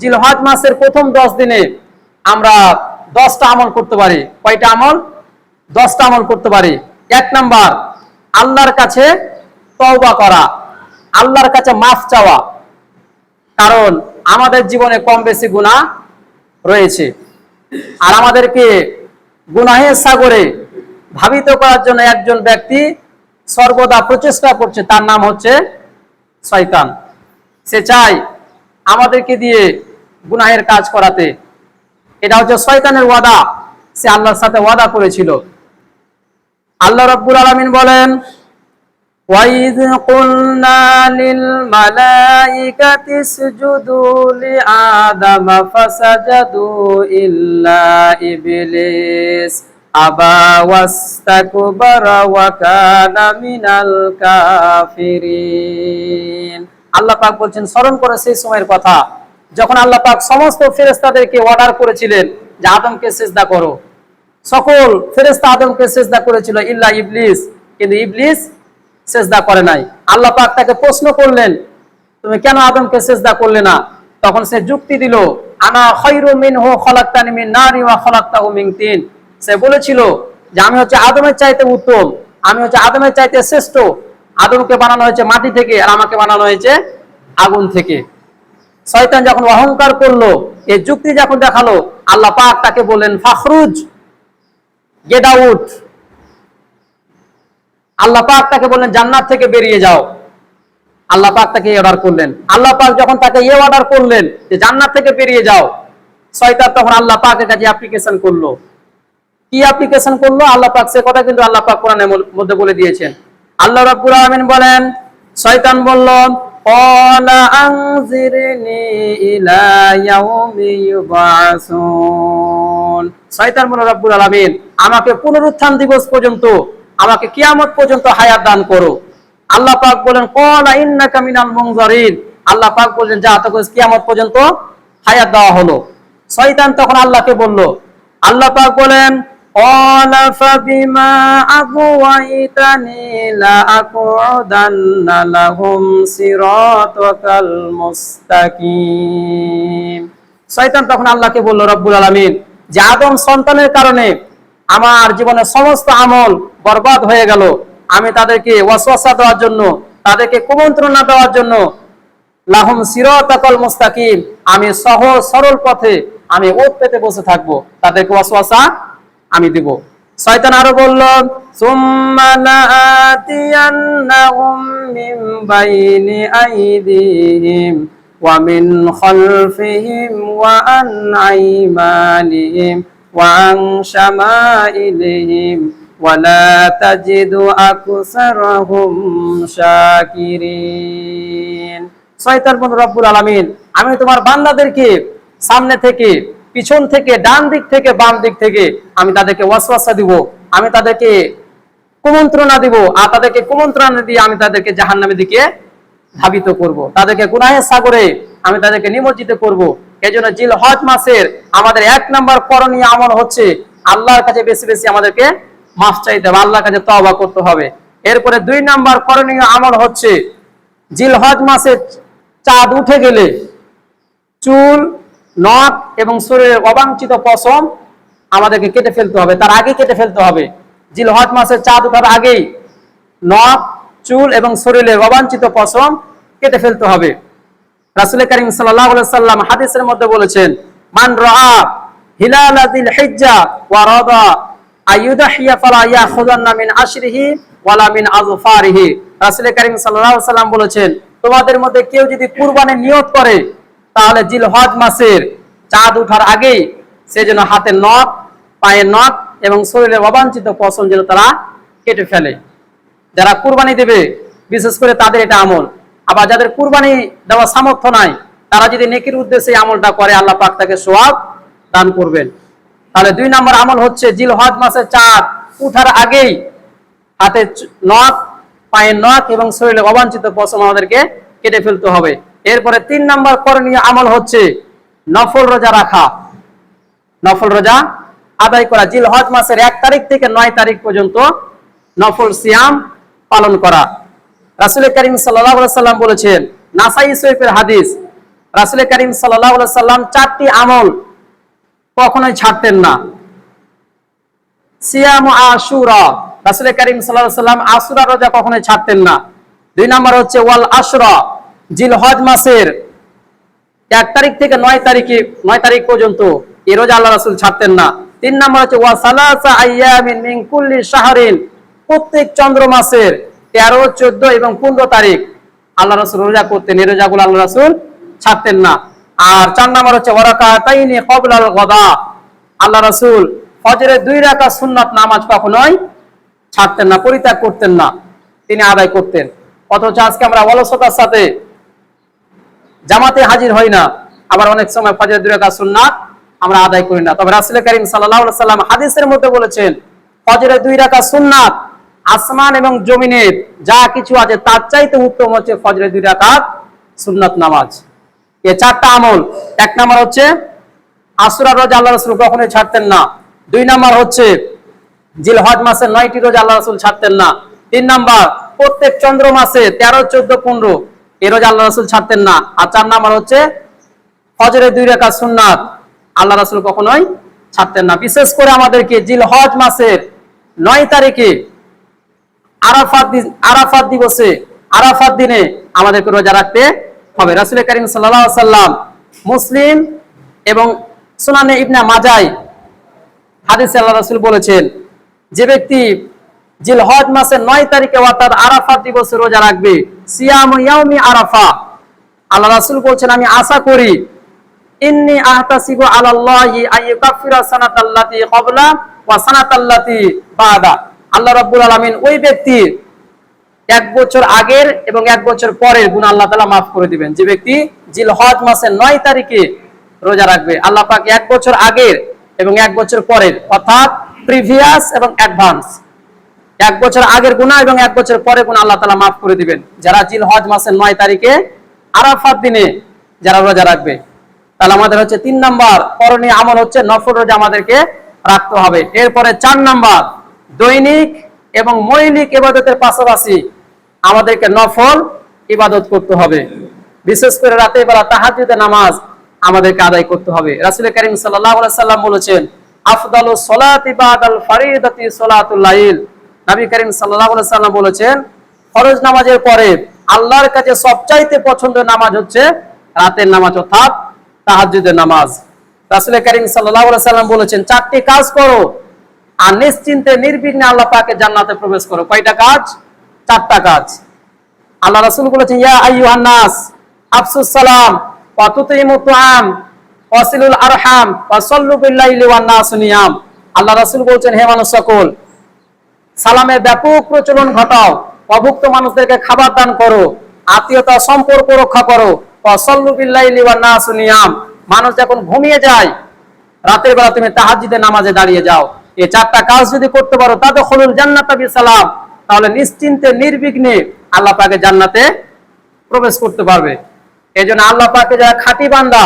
জিলহজ মাসের প্রথম দশ দিনে আমরা দশটা আমল করতে পারি। কয়টা আমল? দশটা আমল করতে পারি। এক নাম্বার, আল্লাহর কাছে তওবা করা। আল্লাহর কাছে মাফ চাওয়া। কারণ আমাদের জীবনে কম বেশি গুনাহ রয়েছে। আর আমাদেরকে গুনাহের সাগরে ধাবিত করার জন্য একজন ব্যক্তি সর্বদা প্রচেষ্টা করছে, তার নাম হচ্ছে শয়তান। সে চায় আমাদেরকে দিয়ে গুনাহের কাজ করাতে এটা হচ্ছে শয়তানের ওয়াদা সে আল্লাহর সাথে ওয়াদা করেছিল আল্লাহ রাব্বুল আলামিন বলেন وَإِذْ قُلْنَا لِلْمَلَائِكَةِ اسْجُدُوا لِآدَمَ فَسَجَدُوا إِلَّا إِبْلِيسَ أَبَى وَاسْتَكْبَرَ وَكَانَ مِنَ الْكَافِرِينَ আল্লাহ পাক বলছেন স্মরণ করে সেই সময়ের কথা যখন আল্লাহ পাক সমস্ত ফেরেশতাদেরকে অর্ডার করেছিলেন যে আদমকে সেজদা করো, সকল ফেরেশতা আদমকে সেজদা করেছিল ইল্লা ইবলিস, কিন্তু ইবলিস সেজদা করে নাই। আল্লাহ পাক তাকে প্রশ্ন করলেন, তুমি কেন আদমকে সেজদা করলে না? তখন সে যুক্তি দিল, আনা খৈরু মিনহু খলাকতানি মিন নারি ওয়া খলাকতাহু মিন তিন। সে বলেছিল যে, আমি হচ্ছে আদমের চাইতে উত্তম, আমি হচ্ছে আদমের চাইতে শ্রেষ্ঠ। আদমকে বানানো হয়েছে মাটি থেকে আর আমাকে বানানো হয়েছে আগুন থেকে। শয়তান যখন অহংকার করল এ যুক্তি যখন দেখাল, আল্লাহ পাক তাকে বললেন, ফাখরুজ গেট আউট আল্লাহ পাক তাকে বললেন, জান্নাত থেকে বেরিয়ে যাও। আল্লাহ পাক তাকে অর্ডার করলেন। আল্লাহ পাক যখন তাকে ইয়ে অর্ডার করলেন, যে জান্নাত থেকে বেরিয়ে যাও, শয়তান তখন আল্লাহ পাকের কাছে অ্যাপ্লিকেশন করল। কি অ্যাপ্লিকেশন করল? আল্লাহ পাক সে কথা কিন্তু আল্লাহ পাক কোরআনের মধ্যে বলে দিয়েছেন। আল্লাহ রাব্বুল আলামিন বলেন, শয়তান বলল ক্বালা আনজিরনি ইলা ইয়াউমি ইউবাসুন শয়তান বলল রাব্বুল আলামিন, আমাকে পুনরুত্থান দিবস পর্যন্ত, আমাকে কিয়ামত পর্যন্ত হায়াত দান করো। আল্লাহ পাক বলেন ক্বালা ইন্নাকা মিনাল মুনজারিন। আল্লাহ পাক বলেন যা তোকে কিয়ামত পর্যন্ত হায়াত দেওয়া হলো। শয়তান তখন আল্লাহকে বলল, আল্লাহ পাক বলেন قال فبما أغويتني لأقعدن لهم صراطك المستقيم শয়তান তখন আল্লাহকে বলল রব্বুল আলামিন যে আদম সন্তানের কারণে আমার জীবনের সমস্ত আমল বরবাদ হয়ে গেল আমি তাদেরকে ওয়াসওয়াসা দেওয়ার জন্য তাদেরকে কুমন্ত্রণা দেওয়ার জন্য লাহুম সিরাতাকাল মুস্তাকিম আমি সহজ সরল পথে আমি ওত পেতে বসে থাকবো তাদেরকে ওয়াসওয়াসা আমি দিব। শয়তান আরও বলল মিন বাইনি আইদিহিম ওয়া মিন খালফিহিম ওয়া আন আইমানিহিম ওয়া আন শামাইলিহিম ওয়ালা তাজিদু আকসারাহুম শাকিরিন। শয়তান বন্ধু রব্বুল আলামিন, আমি তোমার বান্দাদেরকে সামনে থেকে পিছন থেকে, ডান দিক থেকে, বাম দিক থেকে আমি তাদেরকে ওয়াসওয়াসা দিব, আমি তাদেরকে কুমন্ত্রণা দিব, আর তাদেরকে কুমন্ত্রণা দিয়ে আমি তাদেরকে জাহান্নামের দিকে ধাবিত করব। তাদেরকে গুনাহের সাগরে আমি তাদেরকে নিমজ্জিত করব। এই জন্য জিল হজ মাসের আমাদের এক নম্বর করণীয় আমল হচ্ছে আল্লাহর কাছে বেশি বেশি আমাদেরকে মাফ চাইতে হবে, আল্লাহর কাছে তওবা করতে হবে এরপরে দুই নম্বর করণীয় আমল হচ্ছে জিল হজ মাসে চাঁদ উঠে গেলে চুল নখ এবং শরীরের অবাঞ্ছিত পশম আমাদেরকে কেটে ফেলতে হবে। তার আগে কেটে ফেলতে হবে। জিলহজ মাসের চাঁদ ওঠার আগেই নখ, চুল এবং শরীরের অবাঞ্ছিত পশম কেটে ফেলতে হবে। রাসুল করিম সাল্লাম হাদিসের মধ্যে বলেছেন, মান হিলাল ওয়া ফালা মিন আশরিহি ওয়ালা মিন করিম সাল্লাম বলেছেন, তোমাদের মধ্যে কেউ যদি কুরবানির নিয়ত করে তাহলে জিলহজ মাসের চাঁদ উঠার আগেই সে যেন হাতের নখ পায়ের নখ এবং শরীরের অবাঞ্ছিত পশম যেন তারা কেটে ফেলে। যারা কুরবানি দেবে, বিশেষ করে তাদের এটা আমল। আবার যাদের কুরবানি দেওয়ার সামর্থ্য নাই, তারা যদি নেকির উদ্দেশ্যে আমলটা করে, আল্লাহ পাক তাকে সোয়াব দান করবেন। তাহলে দুই নম্বর আমল হচ্ছে জিল হজ মাসের চাঁদ উঠার আগেই হাতে নখ পায়ের নখ এবং শরীরে অবাঞ্ছিত পশম আমাদেরকে কেটে ফেলতে হবে। এরপরে তিন নম্বর করণীয় আমল হচ্ছে নফল রোজা রাখা। নফল রোজা আদায় করা। জিল হজ মাসের এক তারিখ থেকে নয় তারিখ পর্যন্ত নফল সিয়াম পালন করা। রাসুল করিম সাল্লাম বলেছেন, নাসাই শরীফের হাদিস, রাসুল করিম সাল্লাম চারটি আমল কখনোই ছাড়তেন না। সিয়াম আশুরা। রাসুল করিম সাল্লাম আসুরা রোজা কখনোই ছাড়তেন না। দুই নম্বর হচ্ছে ওয়াল আশরা। জিল হজ মাসের এক তারিখ থেকে নয় তারিখে, নয় তারিখ পর্যন্ত এই রোজা আল্লাহ রাসুল ছাড়তেন না। তিন নম্বর হচ্ছে, ওয়া সালাসা আইয়ামিন মিন কুল্লি শাহরিন। প্রত্যেক চন্দ্র মাসের তেরো, চোদ্দ এবং পনেরো তারিখ আল্লাহ রাসুল রোজা করতেন। এই রোজাগুলো আল্লাহ রাসুল ছাড়তেন না। আর চার নম্বর হচ্ছে ওয়ারাকাতাইনি কবলাল গদা। আল্লাহ রাসুল ফজরের দুই রাকা সুন্নাত নামাজ কখনোই ছাড়তেন না, পরিত্যাগ করতেন না। তিনি আদায় করতেন। অথচ আজকে আমরা অলসতার সাথে জামাতে হাজির হয় না। আবার অনেক সময় ফজর দুই রাকাত সুন্নাত আমরা আদায় করি না। তবে রাসূল করিম সাল্লাল্লাহু আলাইহি সাল্লাম হাদিসের মধ্যে বলেছেন, ফজরের দুই রাকাত সুন্নাত আসমান এবং জমিনের যা কিছু আছে তার চাইতে উত্তম হচ্ছে ফজরের দুই রাকাত সুন্নাত নামাজ। এ চারটা আমল। এক নাম্বার হচ্ছে আসুরা রোজা আল্লাহ রাসূল কখনোই ছাড়তেন না। দুই নাম্বার হচ্ছে, জিলহজ মাসের নয়টি রোজা আল্লাহ রাসূল ছাড়তেন না। তিন নাম্বার, প্রত্যেক চন্দ্র মাসে তেরো, চোদ্দ, পনেরো এ রোজা আল্লাহ রাসূল ছাড়তেন না। আর চার নাম্বার হচ্ছে ফজরের দুই রেখা সুন্নাত। আল্লাহ রাসূল কখনোই ছাড়তেন না। বিশেষ করে আমাদেরকে জিল হজ মাসের নয় তারিখে আরাফাত আরাফাত দিবসে, আরাফাত দিনে আমাদেরকে রোজা রাখতে হবে। রাসূল করিম আলাইহি সাল্লাম মুসলিম এবং সুনানে ইবনে মাজাই হাদিসে আল্লাহ রাসুল বলেছেন, যে ব্যক্তি জিলহজ মাসের নয় তারিখে অর্থাৎ আরাফা দিবসে রোজা রাখবে। সিয়াম ইয়াউমি আরাফা। আল্লাহ রাসূল বলছেন, আমি আশা করি, ইন্নি আহতাসিবু আলাল্লাহি আইয়ুকাফিরা সানাতাল্লাতি ক্বাবলা ওয়া সানাতাল্লাতি বাদা। আল্লাহ রাব্বুল আলামিন ওই ব্যক্তির এক বছর আগের এবং এক বছর পরের গুণ আল্লাহ তাআলা মাফ করে দিবেন। যে ব্যক্তি জিলহজ মাসের নয় তারিখে রোজা রাখবে। আল্লাহ পাক এক বছর আগের এবং এক বছর পরের, অর্থাৎ প্রিভিয়াস এবং অ্যাডভান্স এক বছর আগের গুণা এবং এক বছর পরে গুণা আল্লাহ তালা মাফ করে দিবেন। যারা জিল হজ মাসের নয় তারিখে আরাফাত দিনে যারা রোজা রাখবে, তাহলে আমাদের হচ্ছে তিন নাম্বার করণীয় আমল হচ্ছে নফল রোজা আমাদেরকে রাখতে হবে। এরপরে চার নাম্বার, দৈনিক এবং মৌলিক ইবাদতের পাশাপাশি আমাদেরকে নফল ইবাদত করতে হবে। বিশেষ করে রাতের বেলা তাহাজ্জুদের নামাজ আমাদেরকে আদায় করতে হবে। রাসূল করিম আলাইহি সাল্লাম বলেছেন, আফদালু সলাতি বাদাল ফারিদাতি সলাতুল লাইল। নবী করিম সাল্লাল্লাহু আলাইহি সাল্লাম বলেছেন, ফরজ নামাজের পরে আল্লাহর কাছে সবচাইতে পছন্দের নামাজ হচ্ছে রাতের নামাজ অর্থাৎ তাহাজ্জুদের নামাজ। রাসূল করিম সাল্লাল্লাহু আলাইহি সাল্লাম বলেছেন, চারটি কাজ করো আর নিশ্চিন্তে নির্বিঘ্নে আল্লাহ পাকে জান্নাতে প্রবেশ করো। কয়টা কাজ? চারটা কাজ। আল্লাহ রাসূল বলেছেন, ইয়া আইয়ুহান নাস, আফসুস সালাম, ওয়া তুতিমু তুআম ওয়াসিলুল আরহাম, ওয়া সাল্লু বিল্লাইলি ওয়ান আল্লাহ রাসূল বলছেন, হে মানুষ সকল সালামের ব্যাপক প্রচলন ঘটাও। অভুক্ত মানুষদেরকে খাবার দান করো, আত্মীয়তা, সম্পর্ক রক্ষা করো। ওয়া সাল্লু বিল্লাইলি ওয়ান নাসু নিয়াম। মানুষ যখন ঘুমিয়ে যায়, রাতের বেলা তুমি তাহাজ্জুদের নামাজে দাঁড়িয়ে যাও। এই চারটা কাজ যদি করতে পারো তাতে হলুল জান্নাত সালাম তাহলে নিশ্চিন্তে, নির্বিঘ্নে আল্লাহ পাকে জান্নাতে প্রবেশ করতে পারবে। এই জন্য আল্লাহ পাকে যারা খাঁটি বান্দা,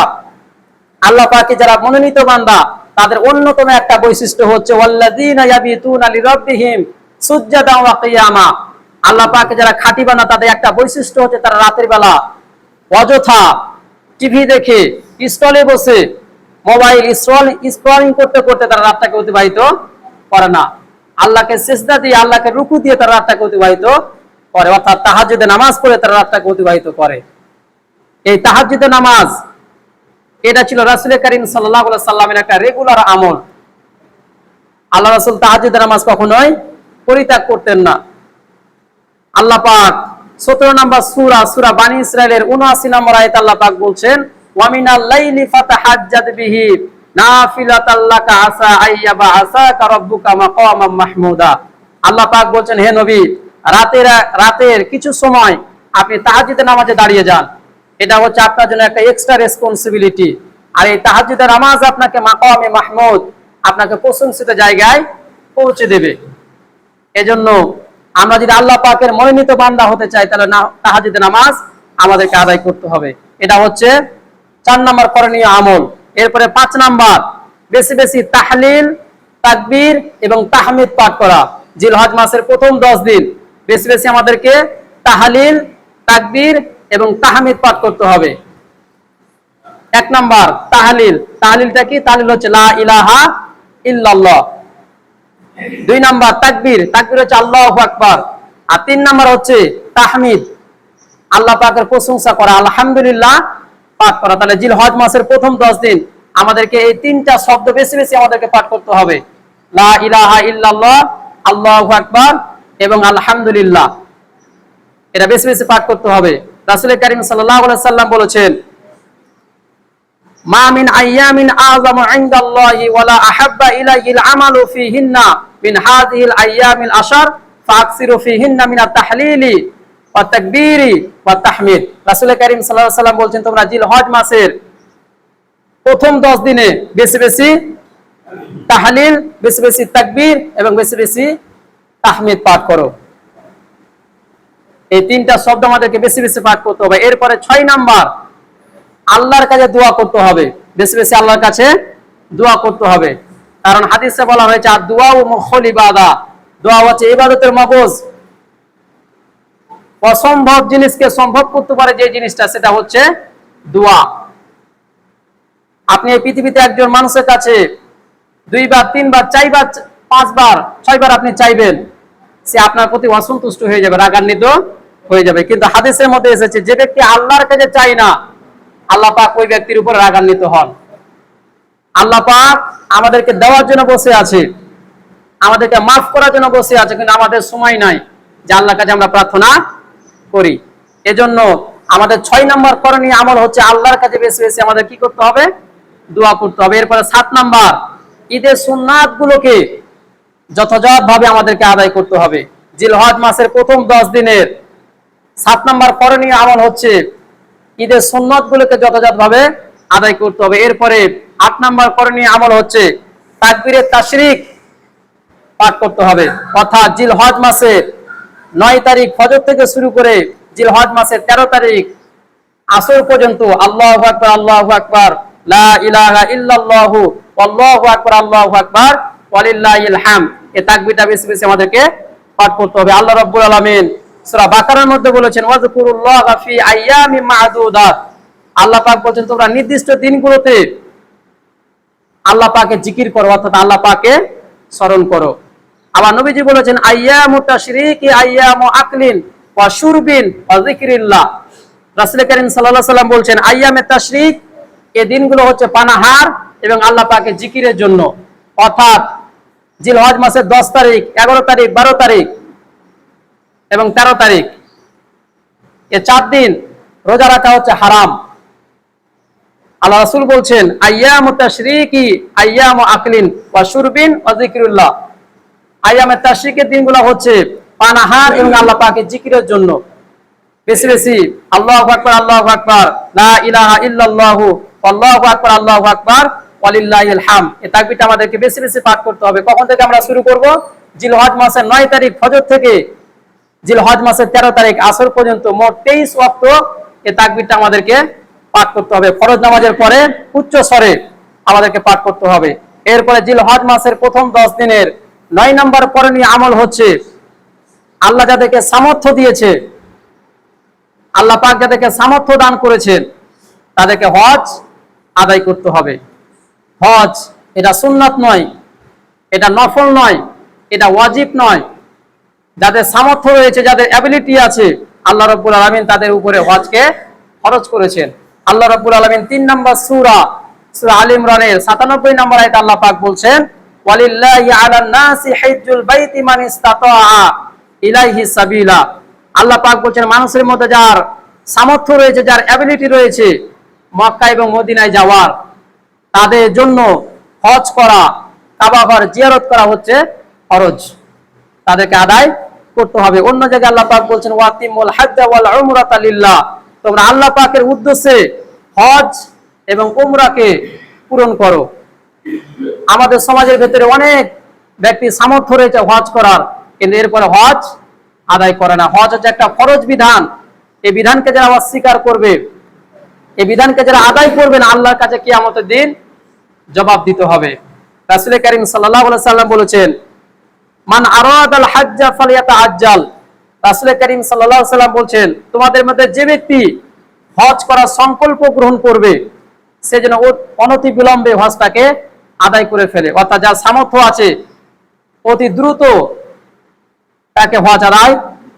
আল্লাহ পাকে যারা মনোনীত বান্দা, তাদের অন্যতম একটা বৈশিষ্ট্য হচ্ছে কিয়ামা। আল্লাহ পাকে যারা বান্দা, তাদের একটা বৈশিষ্ট্য হচ্ছে তারা রাতের বেলা অযথা টিভি দেখে, স্টলে বসে, মোবাইল করতে করতে তারা রাতটাকে অতিবাহিত করে না। আল্লাহকে দিয়ে, আল্লাহকে রুকু দিয়ে তারা রাতটাকে অতিবাহিত করে। অর্থাৎ তাহাজ্জুদে নামাজ পড়ে তারা রাতটাকে অতিবাহিত করে। এই তাহাজ্জুদে নামাজ, এটা ছিল রাসুল করিম আলাইহি সাল্লামের একটা রেগুলার আমল। আল্লাহ রাসূল তাহাজ্জুদের নামাজ কখনোই পরিত্যাগ করতেন না। আল্লাহ পাক 17 নম্বর সূরা সূরা বানি ইসরাইলের 79 নম্বর আয়াত আল্লাহ পাক বলছেন ওয়া মিনাল লাইলি ফাতাহাজ্জাদ বিহি, নাফিলাতাল লাকা আসা আইয়াবা আসাকা রাব্বুকা মাকামাম মাহমুদা। আল্লাহ পাক বলছেন, হে নবী, রাতের রাতের কিছু সময় আপনি তাহাজ্জুদের নামাজে দাঁড়িয়ে যান। এটা হচ্ছে আপনার জন্য একটা এক্সট্রা রেসপন্সিবিলিটি আর এই তাহাজ্জুদের নামাজ আপনাকে মাকামে মাহমুদ আপনাকে প্রশংসিত জায়গায় পৌঁছে দেবে। এজন্য আমরা যদি আল্লাহ পাকের মনোনীত বান্দা হতে চাই, তাহলে না তাহাজুদের নামাজ আমাদেরকে আদায় করতে হবে। এটা হচ্ছে চার নাম্বার করণীয় আমল। এরপরে পাঁচ নাম্বার, বেশি বেশি তাহলিল, তাকবীর এবং তাহমিদ পাঠ করা। জিলহজ মাসের প্রথম দশ দিন বেশি বেশি আমাদেরকে তাহালিল, তাকবীর এবং তাহমিদ পাঠ করতে হবে। এক নাম্বার, তাহলিল। তাহলিলটা কি? তাহলিল হচ্ছে লা ইলাহা ইল্লাল্লাহ। দুই নাম্বার তাকবীর তাকবীর হচ্ছে আল্লাহু আকবার। আর তিন নাম্বার হচ্ছে তাহমিদ। আল্লাহ পাকের প্রশংসা করা, আলহামদুলিল্লাহ, পাঠ করা। তাহলে জিল হজ মাসের প্রথম দশ দিন আমাদেরকে এই তিনটা শব্দ বেশি বেশি আমাদেরকে পাঠ করতে হবে। লা ইলাহা ইল্লাল্লাহ, আল্লাহু আকবার এবং আলহামদুলিল্লাহ। এটা বেশি বেশি পাঠ করতে হবে। রাসূল করিম আলাইহি সাল্লাম বলেছেন মা মিন আইয়ামিন আযামু ইনদাল্লাহি ওয়ালা আহাব্বা ইলাইহিল আমালু ফীহিন্না মিন হাযিহিল আইয়ামিল আশার ফাকসিরু ফীহিন্না মিনাত তাহলিলি ওয়া তাকবীরি ওয়া তাহমিদ। রাসূল করিম সাল্লাল্লাহু আলাইহি সাল্লাম বলছেন, তোমরা জিল হজ মাসের প্রথম 10 দিনে বেশি বেশি তাহলিল, বেশি বেশি তাকবীর এবং বেশি বেশি তাহমিদ পাঠ করো। এই তিনটা শব্দ আমাদেরকে বেশি বেশি পাঠ করতে হবে। এরপরে ছয় নাম্বার আল্লাহর কাছে দোয়া করতে হবে। বেশি বেশি আল্লাহর কাছে দোয়া করতে হবে। কারণ হাদিসে বলা হয়েছে, আর দোয়া ও মুখল ইবাদা। দোয়া হচ্ছে ইবাদতের মগজ। অসম্ভব জিনিসকে সম্ভব করতে পারে যে জিনিসটা, সেটা হচ্ছে দোয়া। আপনি এই পৃথিবীতে একজন মানুষের কাছে দুইবার, তিনবার, চারবার, পাঁচবার, ছয়বার আপনি চাইবেন, সে আপনার প্রতি অসন্তুষ্ট হয়ে যাবে, রাগান্বিত হয়ে যাবে। কিন্তু হাদিসের মধ্যে এসেছে, যে ব্যক্তি আল্লাহর কাছে চাই না আল্লাহ পাক ওই ব্যক্তির উপর রাগান্বিত হন। আল্লাহ পাক আমাদেরকে দেওয়ার জন্য বসে আছে। আমাদেরকে মাফ করার জন্য বসে আছে, কিন্তু আমাদের সময় নাই যে আল্লাহর কাছে আমরা প্রার্থনা করি। এজন্য আমাদের ছয় নম্বর করণীয় আমল হচ্ছে আল্লাহর কাছে বেশি বেশি আমাদের কি করতে হবে? দোয়া করতে হবে। এরপরে সাত নাম্বার, ঈদের সুন্নাত গুলোকে যথাযথ ভাবে আমাদেরকে আদায় করতে হবে। জিলহজ মাসের প্রথম দশ দিনের সাত নাম্বার করণীয় আমল হচ্ছে ঈদের সুন্নত গুলোকে যথাযথ ভাবে আদায় করতে হবে। এরপরে আট নাম্বার করণীয় আমল হচ্ছে তাকবীরের তাশরিক পাঠ করতে হবে। অর্থাৎ জিল হজ মাসের নয় তারিখ ফজর থেকে শুরু করে জিল হজ মাসের তেরো তারিখ আসর পর্যন্ত আল্লাহ আকবর আল্লাহ আকবর আমাদেরকে পাঠ করতে হবে। আল্লাহ রাব্বুল আলামিন সূরা বাকারার মধ্যে বলেছেন ওয়াজকুরুল্লাহ ফি আইয়ামি মা'দুদাত। আল্লাহ পাক বলেন তোমরা নির্দিষ্ট দিনগুলোতে আল্লাহ পাকে জিকির করো, অর্থাৎ আল্লাহ পাকে স্মরণ করো। আবার নবীজি বলেছেন, আইয়ামু তাশরিকি আইয়ামু আকলিন ওয়া শুরবিন ওয়া যিকরিল্লাহ। রাসূল সাল্লাল্লাহু আলাইহি আইয়ামে তাশরিক এই দিনগুলো হচ্ছে পানাহার এবং আল্লাহ পাকে জিকিরের জন্য। অর্থাৎ জিলহজ মাসের দশ তারিখ, এগারো তারিখ, বারো তারিখ এবং তেরো তারিখ। এ চার দিন রোজা রাখা হচ্ছে হারাম। আল্লাহ রাসূল বলছেন আইয়ামু তাশরিকি আইয়ামু আকলিন ওয়া শুরবিন ওয়া যিকরুল্লাহ। আইয়ামে তাশরিকের দিনগুলো হচ্ছে পানাহার এবং আল্লাহ পাকের জিকিরের জন্য। বেশি বেশি। আল্লাহু আকবার আল্লাহু আকবার। লা ইলাহা ইল্লাল্লাহু, আল্লাহু আকবার আল্লাহু আকবার। ওয়ালিল্লাহিল হাম এই তাকবীরটা আমাদেরকে বেশি বেশি পাঠ করতে হবে। কখন থেকে আমরা শুরু করব? জিলহজ মাসের 9 তারিখ ফজর থেকে জিলহজ মাসের 13 তারিখ আসর পর্যন্ত মোট 23 ওয়াক্ত এ তাকবীরটা আমাদেরকে পাঠ করতে হবে। ফরজ নামাজের পরে উচ্চ স্বরে আমাদেরকে পাঠ করতে হবে। এরপরে জিল হজ মাসের প্রথম 10 দিনের নয় নম্বর করণীয় আমল হচ্ছে, আল্লাহ যাদেরকে সামর্থ্য দিয়েছে, আল্লাহ পাক যাদেরকে সামর্থ্য দান করেছেন, তাদেরকে হজ আদায় করতে হবে। হজ এটা সুন্নাত নয়, এটা নফল নয়, এটা ওয়াজিব নয় যাদের সামর্থ্য রয়েছে, যাদের অ্যাবিলিটি আছে, আল্লাহ রব্বুল আলমিন তাদের উপরে হজকে খরচ করেছেন। আল্লাহ রব্বুল আলমিন তিন নম্বর সুরা সুরা আল ইমরানের সাতানব্বই নম্বর আয়তে আল্লাহ পাক বলছেন আল্লাহ পাক বলছেন, মানুষের মধ্যে যার সামর্থ্য রয়েছে, যার অ্যাবিলিটি রয়েছে, মক্কা এবং মদিনায় যাওয়ার, তাদের জন্য হজ করা কাবাঘর জিয়ারত করা হচ্ছে খরচ তাদেরকে আদায় করতে হবে। অন্য জায়গায় আল্লাহ পাক বলছেন ওয়াতিমুল হাজ্জা ওয়াল উমরাতা লিল্লাহ। তোমরা আল্লাহ পাকের উদ্দেশ্যে হজ এবং উমরাকে পূরণ করো। আমাদের সমাজের ভেতরে অনেক ব্যক্তি সামর্থ্য রয়েছে হজ করার, কিন্তু এরপরে হজ আদায় করে না। হজ হচ্ছে একটা ফরজ বিধান। এই বিধানকে যারা অস্বীকার করবে, এই বিধানকে যারা আদায় করবে না, আল্লাহর কাছে কি আমাদের দিন জবাব দিতে হবে। রাসুল করিম সাল্লাহ সাল্লাম বলেছেন মান আরাদ আল হাজ্জা ফালিয়াতা আজ্জাল রাসুল করিম সাল্লাহ সাল্লাম বলছেন, তোমাদের মধ্যে যে ব্যক্তি হজ করার সংকল্প গ্রহণ করবে, সে যেন অনতি বিলম্বে হজটাকে আদায় করে ফেলে। অর্থাৎ যার সামর্থ্য আছে, অতি দ্রুত তাকে হজ আদায়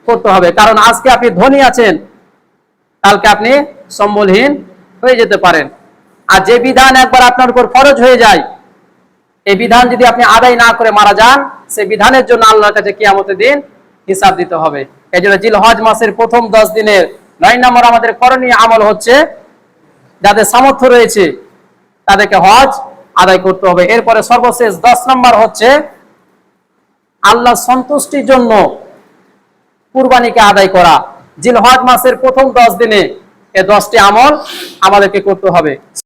করতে হবে। কারণ আজকে আপনি ধনী আছেন, কালকে আপনি সম্বলহীন হয়ে যেতে পারেন। আর যে বিধান একবার আপনার উপর ফরজ হয়ে যায় এই বিধান যদি আপনি আদায় না করে মারা যান, সেই বিধানের জন্য আল্লাহর কাছে কিয়ামতের দিন হিসাব দিতে হবে। এই জন্য জিল হজ মাসের প্রথম দশ দিনের নয় নম্বর আমাদের করণীয় আমল হচ্ছে যাদের সামর্থ্য রয়েছে তাদেরকে হজ আদায় করতে হবে। এরপরে সর্বশেষ দশ নম্বর হচ্ছে আল্লাহ সন্তুষ্টির জন্য কুরবানিকে আদায় করা। জিল হজ মাসের প্রথম দশ দিনে এ দশটি আমল আমাদেরকে করতে হবে।